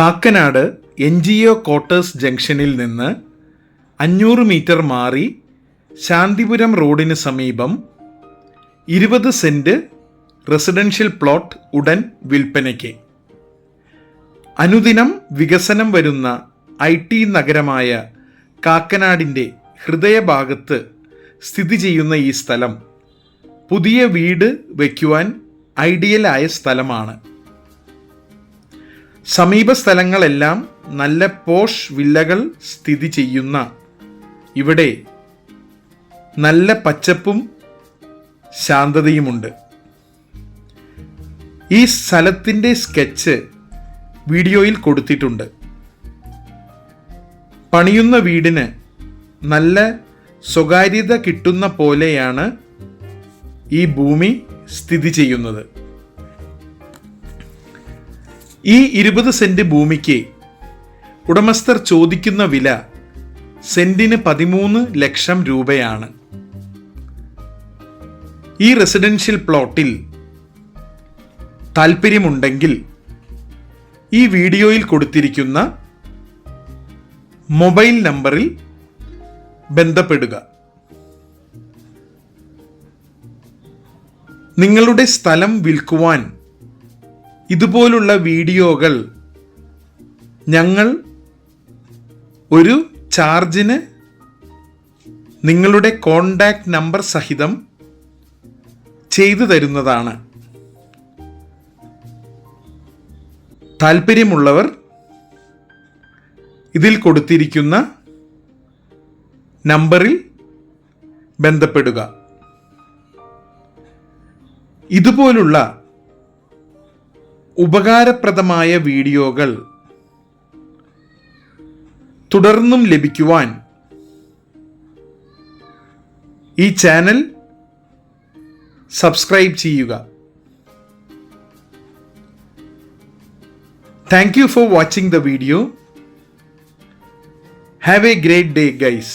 Kakkanad N G O quarters ജംഗ്ഷനിൽ നിന്ന് അഞ്ഞൂറ് മീറ്റർ മാറി ശാന്തിപുരം റോഡിന് സമീപം ഇരുപത് സെന്റ് റെസിഡൻഷ്യൽ പ്ലോട്ട് ഉടൻ വിൽപ്പനയ്ക്ക്. അനുദിനം വികസനം വരുന്ന ഐ ടി നഗരമായ കാക്കനാടിന്റെ ഹൃദയഭാഗത്ത് സ്ഥിതി ചെയ്യുന്ന ഈ സ്ഥലം പുതിയ വീട് വയ്ക്കുവാൻ ഐഡിയലായ സ്ഥലമാണ്. സമീപ സ്ഥലങ്ങളെല്ലാം നല്ല പോഷ് വില്ലകൾ സ്ഥിതി ചെയ്യുന്ന. ഇവിടെ നല്ല പച്ചപ്പും ശാന്തതയുമുണ്ട്. ഈ സ്ഥലത്തിന്റെ സ്കെച്ച് വീഡിയോയിൽ കൊടുത്തിട്ടുണ്ട്. പണിയുന്ന വീടിന് നല്ല സ്വകാര്യത കിട്ടുന്ന പോലെയാണ് ഈ ഭൂമി സ്ഥിതി ചെയ്യുന്നത്. ഈ ഇരുപത് സെന്റ് ഭൂമിക്ക് ഉടമസ്ഥർ ചോദിക്കുന്ന വില സെന്റിന് പതിമൂന്ന് ലക്ഷം രൂപയാണ്. ഈ റെസിഡൻഷ്യൽ പ്ലോട്ടിൽ താൽപ്പര്യമുണ്ടെങ്കിൽ ഈ വീഡിയോയിൽ കൊടുത്തിരിക്കുന്ന മൊബൈൽ നമ്പറിൽ ബന്ധപ്പെടുക. നിങ്ങളുടെ സ്ഥലം വിൽക്കുവാൻ ഇതുപോലുള്ള വീഡിയോകൾ ഞങ്ങൾ ഒരു ചാർജിന് നിങ്ങളുടെ കോണ്ടാക്ട് നമ്പർ സഹിതം ചെയ്തു തരുന്നതാണ്. താല്പര്യമുള്ളവർ ഇതിൽ കൊടുത്തിരിക്കുന്ന നമ്പറിൽ ബന്ധപ്പെടുക. ഇതുപോലുള്ള ഉപകാരപ്രദമായ വീഡിയോകൾ തുടർന്നും ലഭിക്കുവാൻ ഈ ചാനൽ സബ്സ്ക്രൈബ് ചെയ്യുക. Thank you for watching the video have a great day guys